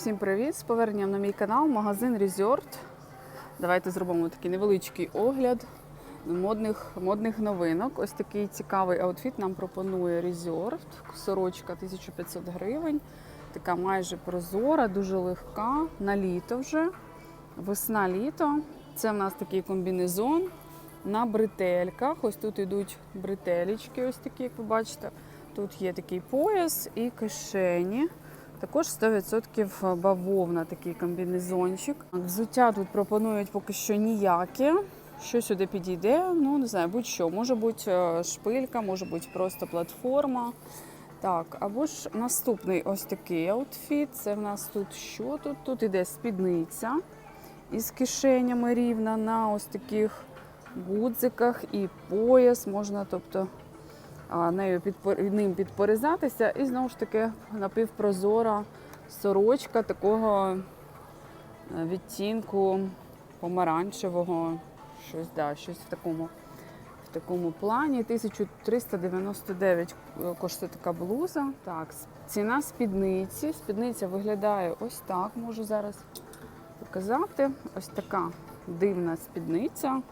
Всім привіт! З поверненням на мій канал, магазин Resort. Давайте зробимо такий невеличкий огляд модних, модних новинок. Ось такий цікавий аутфіт нам пропонує Resort. Сорочка 1500 гривень. Така майже прозора, дуже легка. На літо вже. Весна-літо. Це в нас такий комбінезон на бретельках. Ось тут йдуть бретелечки, ось такі, як ви бачите. Тут є такий пояс і кишені. Також 100% бавовна, такий комбінезончик. Взуття тут пропонують поки що ніяке. Що сюди підійде? Ну, не знаю, будь-що. Може бути е, шпилька, може бути просто платформа. Так, або ж наступний ось такий аутфіт. Це в нас тут що тут? Тут іде спідниця із кишенями рівна на ось таких гудзиках і пояс. Можна, тобто, нею ним підпоризатися. І знову ж таки напівпрозора сорочка такого е, відтінку помаранчевого, щось, да, щось в такому, в такому плані. 1399 коштує така блуза. Так, ціна спідниці. Спідниця виглядає ось так. Можу зараз показати. Ось така дивна спідниця.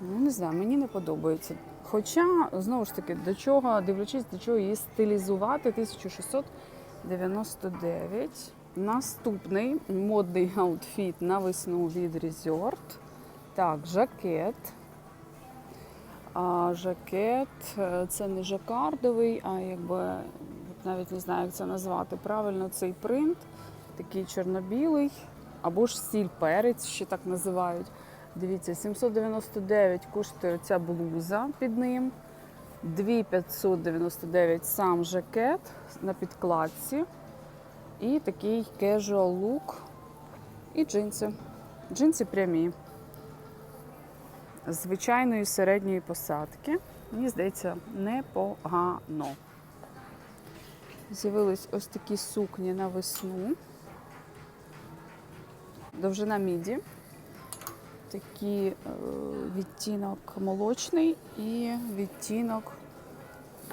Ну, не знаю, мені не подобається. Хоча, знову ж таки, до чого, дивлячись, до чого її стилізувати, 1699. Наступний модний аутфіт на весну від Resort. Так, жакет. А, жакет е, це не жакардовий, а якби навіть не знаю, як це назвати правильно, цей принт, такий чорно-білий, або ж сіль перець, ще так називають. Дивіться, 799 коштує ця блуза під ним. 2599 сам жакет на підкладці. І такий casual look. І джинси. Джинси прямі. Звичайної середньої посадки. Мені здається, непогано. З'явились ось такі сукні на весну. Довжина міді такий е, відтінок молочний і відтінок,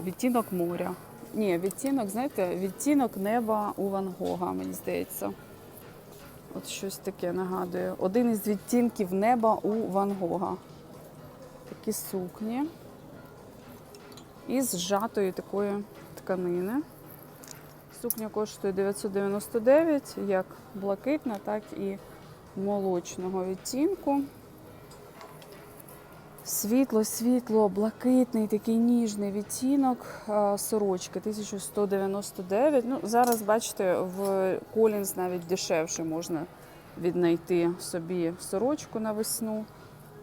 відтінок моря. Ні, відтінок, знаєте, відтінок неба у Ван Гога, мені здається. От щось таке нагадує. Один із відтінків неба у Ван Гога. Такі сукні. Із зжатої такої тканини. Сукня коштує 999, як блакитна, так і молочного відтінку. Світло, світло, блакитний, такий ніжний відтінок сорочки 1199. Ну, зараз, бачите, в Колінз навіть дешевше можна віднайти собі сорочку на весну.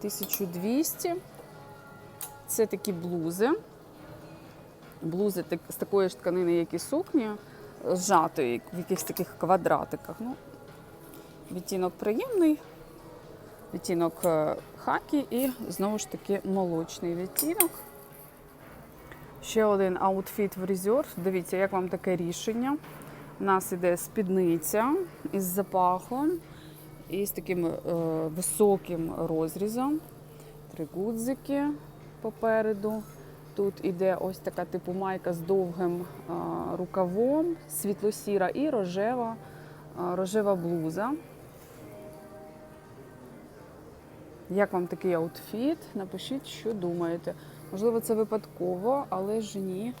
1200. Це такі блузи. Блузи з такої ж тканини, як і сукні, зжатої в якихось таких квадратиках. Ну, відтінок приємний, відтінок е, хакі і знову ж таки молочний відтінок. Ще один аутфіт в Resort. Дивіться, як вам таке рішення. У нас іде спідниця із запахом і з таким е, високим розрізом. Три гудзики попереду. Тут іде ось така типу майка з довгим е, рукавом, світло-сіра і рожева, е, рожева блуза. Як вам такий аутфіт? Напишіть, що думаєте. Можливо, це випадково, але ж ні.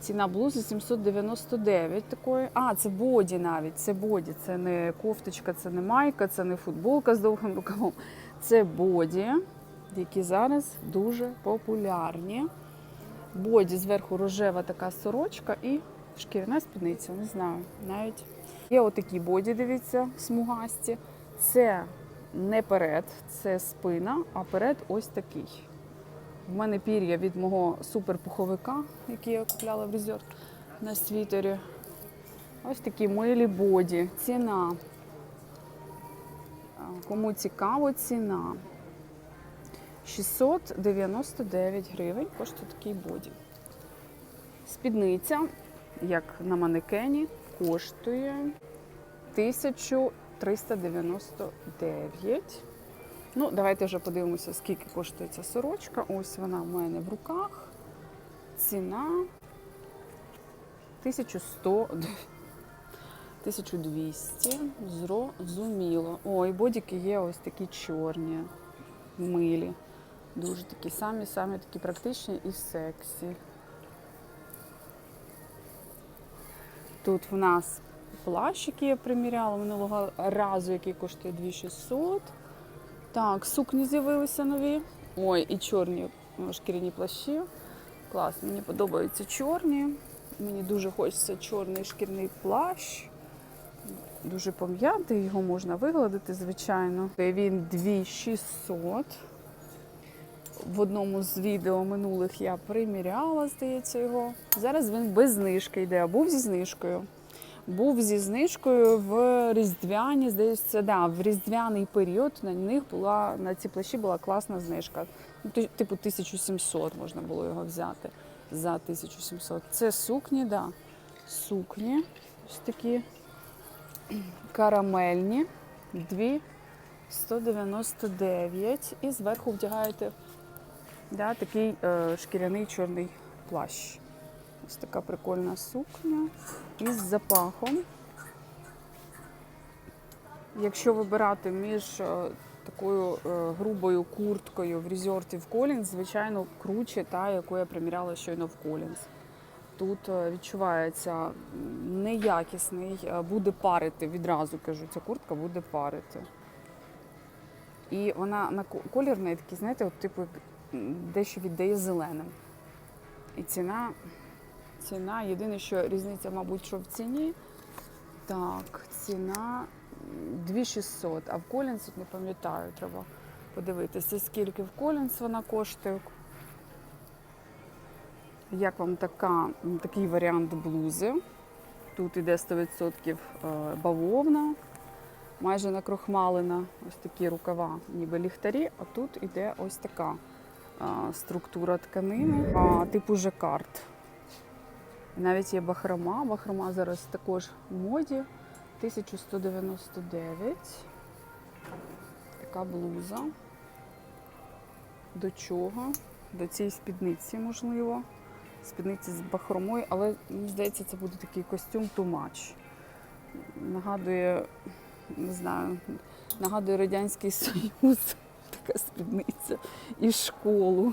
Ціна блузи 799 такої. А, це боді навіть. Це боді. Це не кофточка, це не майка, це не футболка з довгим рукавом. Це боді, які зараз дуже популярні. Боді зверху рожева така сорочка і шкіряна спідниця. Не знаю. Навіть є отакі боді, дивіться, смугасті. Це не перед, це спина, а перед ось такий. В мене пір'я від мого суперпуховика, який я купляла в Resort на світері. Ось такі милі боді. Ціна. Кому цікаво, ціна. 699 гривень коштує такий боді. Спідниця, як на манекені, коштує 1399. Ну, давайте вже подивимося, скільки коштує ця сорочка. Ось вона в мене в руках. Ціна 1100. 1200. Зрозуміло. О, і бодіки є ось такі чорні, милі. Дуже такі самі, самі такі практичні і сексі. Тут в нас плащ, який я приміряла минулого разу, який коштує 2600. Так, сукні з'явилися нові. Ой, і чорні ну, шкіряні плащі. Клас, мені подобаються чорні. Мені дуже хочеться чорний шкірний плащ. Дуже пом'ятий, його можна вигладити, звичайно. Він 2600. В одному з відео минулих я приміряла, здається, його. Зараз він без знижки йде, а був зі знижкою. Був зі знижкою в різдвяні, здається, да, в різдвяний період на них була на ці плащі була класна знижка. Ну, Типу 1700 можна було його взяти за 1700. Це сукні, да. Сукні. Ось такі карамельні. Дві 199. І зверху вдягаєте да, такий е, шкіряний чорний плащ. Ось така прикольна сукня із запахом. Якщо вибирати між е, такою е, грубою курткою в резорті в Колінз, звичайно, круче та, яку я приміряла щойно в Колінз. Тут е, відчувається неякісний, буде парити, відразу кажу, ця куртка буде парити. І вона на ко- колір неї такий, знаєте, от, типу, дещо віддає зеленим. І ціна, ціна, єдине, що різниця, мабуть, що в ціні. Так, ціна 2600, а в Колінс не пам'ятаю, треба подивитися, скільки в Колінс вона коштує. Як вам така, такий варіант блузи? Тут іде 100% е, бавовна, майже накрохмалена, ось такі рукава, ніби ліхтарі, а тут іде ось така структура тканини, типу жакард. І Навіть є бахрома. Бахрома зараз також в моді. 1199. Така блуза. До чого? До цієї спідниці, можливо. Спідниці з бахромою, але мені здається, це буде такий костюм much. Нагадує, не знаю, нагадує Радянський Союз, така спідниця і школу.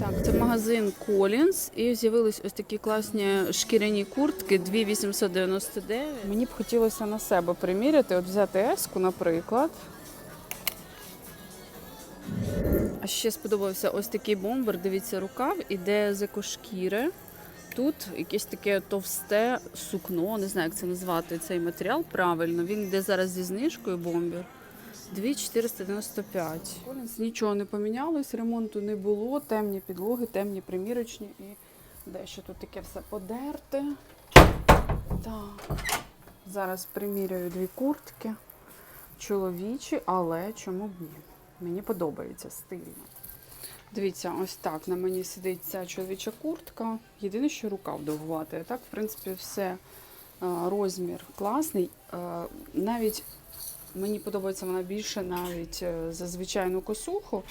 Так, це магазин Collins і з'явились ось такі класні шкіряні куртки 2899. Мені б хотілося на себе приміряти, от взяти еску, наприклад. А ще сподобався ось такий бомбер. Дивіться, рукав іде з екошкіри. Тут якесь таке товсте сукно, не знаю, як це назвати цей матеріал правильно. Він йде зараз зі знижкою бомбер. 2495. Нічого не помінялось, ремонту не було, темні підлоги, темні примірочні і дещо тут таке все подерте. Так, зараз приміряю дві куртки. Чоловічі, але чому б ні? Мені подобається стильно. Дивіться, ось так на мені сидить ця чоловіча куртка. Єдине, що рукав довгувати. Так, в принципі, все е, розмір класний. Е, Навіть мені подобається вона більше навіть е, за звичайну косуху.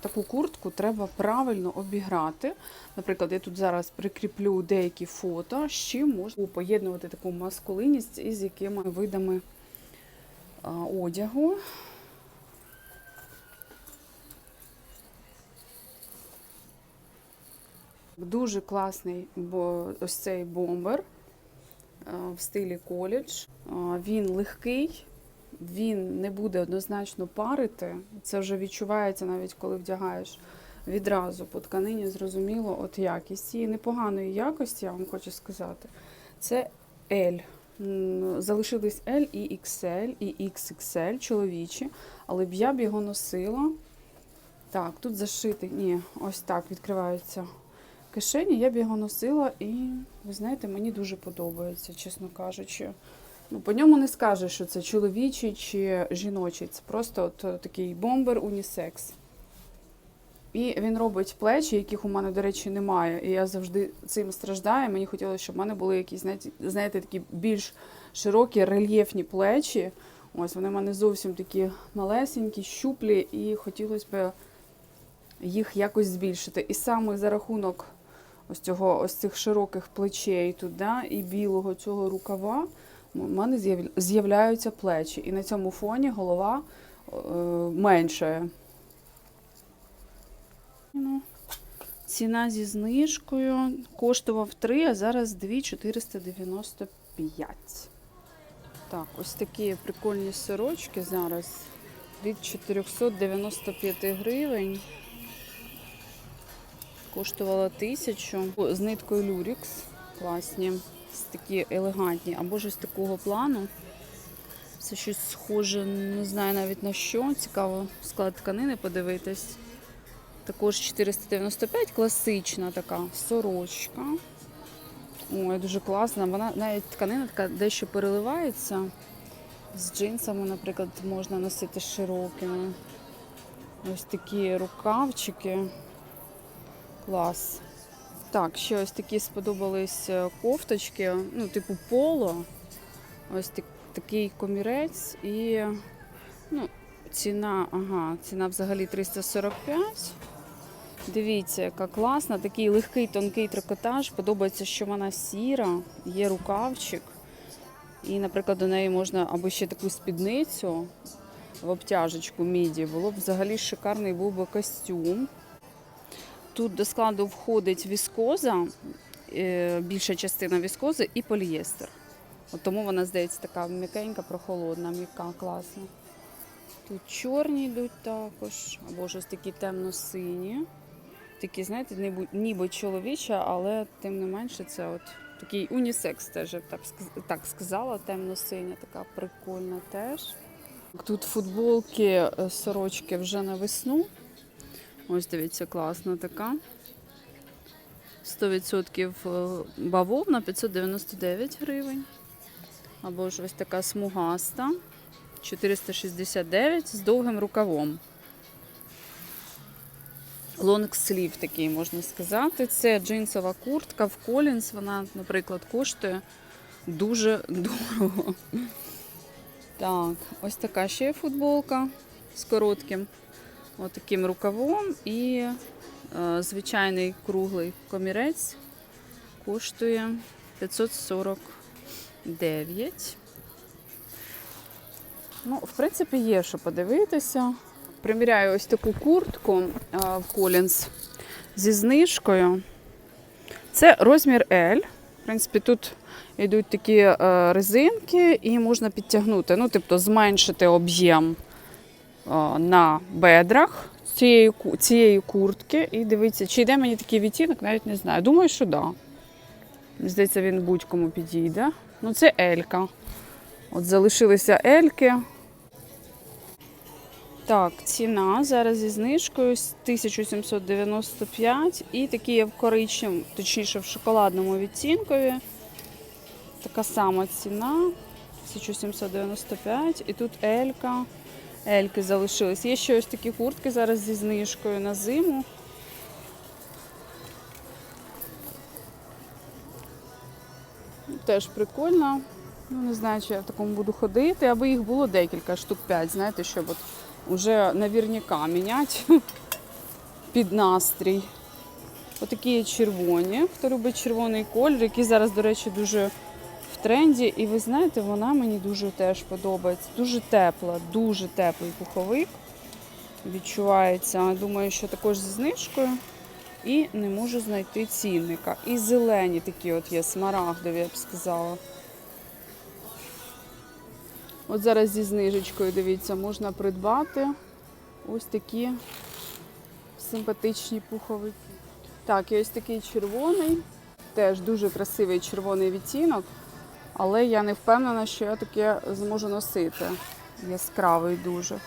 Таку куртку треба правильно обіграти. Наприклад, я тут зараз прикріплю деякі фото, з чим можна поєднувати таку маскулинність із якими видами одягу. Дуже класний ось цей бомбер в стилі коледж. Він легкий, він не буде однозначно парити. Це вже відчувається навіть коли вдягаєш відразу по тканині, зрозуміло, от якість. І непоганої якості, я вам хочу сказати. Це L. Залишились L і XL, і XXL чоловічі, але б я б його носила. Так, тут зашитий. Ні, ось так відкриваються кишені. Я б його носила, і ви знаєте, мені дуже подобається, чесно кажучи. Ну, по ньому не скажеш, що це чоловічий чи жіночий. Це просто от е, такий бомбер унісекс. І він робить плечі, яких у мене, до речі, немає. І я завжди цим страждаю. Мені хотілося, щоб в мене були якісь, знаєте, такі більш широкі, рельєфні плечі. Ось вони в мене зовсім такі малесенькі, щуплі, і хотілося б їх якось збільшити. І саме за рахунок ось цього, ось цих широких плечей тут, і білого цього рукава, у мене з'являються плечі. І на цьому фоні голова е, меншає. Ціна зі знижкою коштував 3, а зараз 2,495. Так, ось такі прикольні сорочки зараз від 495 гривень. Коштувала тисячу. О, З ниткою люрікс. Класні. Такі елегантні. Або ж ось такого плану. Це щось схоже, не знаю навіть на що. Цікаво склад тканини подивитись. Також 495, класична така сорочка. Ой, дуже класна. Вона навіть тканина така дещо переливається. З джинсами, наприклад, можна носити широкими. Ось такі рукавчики. Клас. Так, ще ось такі сподобались е, кофточки, ну, типу поло. Ось так- такий комірець і ну, ціна, ага, ціна взагалі 345. Дивіться, яка класна, такий легкий тонкий трикотаж. Подобається, що вона сіра, є рукавчик. І, наприклад, до неї можна або ще таку спідницю в обтяжечку міді. Було б взагалі шикарний був би костюм. Тут до складу входить віскоза, е, більша частина віскози і полієстер. От тому вона здається така м'якенька, прохолодна, м'яка, класна. Тут чорні йдуть також, або ж ось такі темно-сині. Такі, знаєте, ніби, чоловіча, але тим не менше це от такий унісекс теж, так, так сказала, темно-синя, така прикольна теж. Тут футболки, е, сорочки вже на весну. Ось дивіться, класна така. 100% е, бавовна 599 гривень. Або ж ось така смугаста 469 з довгим рукавом. Лонгслів такий, можна сказати. Це джинсова куртка в Collins. Вона, наприклад, коштує дуже дорого. Так, ось така ще футболка з коротким отаким рукавом і е, звичайний круглий комірець коштує 549. Ну, в принципі, є що подивитися. Приміряю ось таку куртку е, в Collins зі знижкою. Це розмір L. В принципі, тут йдуть такі е, резинки і можна підтягнути, ну, тобто зменшити об'єм на бедрах цієї, цієї куртки. І дивіться, чи йде мені такий відтінок, навіть не знаю. Думаю, що. Да. Мені здається, він будь-кому підійде. Ну, це Елька. От залишилися Ельки. Так, ціна зараз зі знижкою 1795 і такі є в коричневому, точніше в шоколадному відтінкові. Така сама ціна 1795 і тут Елька. Ельки залишились. Є ще ось такі куртки зараз зі знижкою на зиму. Теж прикольно. Ну, не знаю, чи я в такому буду ходити, аби їх було декілька, штук 5, знаєте, щоб от уже навірняка міняти під настрій. Отакі є червоні, хто любить червоний колір, який зараз, до речі, дуже тренді. І ви знаєте, вона мені дуже теж подобається. Дуже тепла, дуже теплий пуховик. Відчувається. Думаю, що також зі знижкою. І не можу знайти цінника. І зелені такі от є, смарагдові, я б сказала. От зараз зі знижечкою, дивіться, можна придбати ось такі симпатичні пуховики. Так, і ось такий червоний, теж дуже красивий червоний відтінок, але я не впевнена, що я таке зможу носити. Яскравий дуже.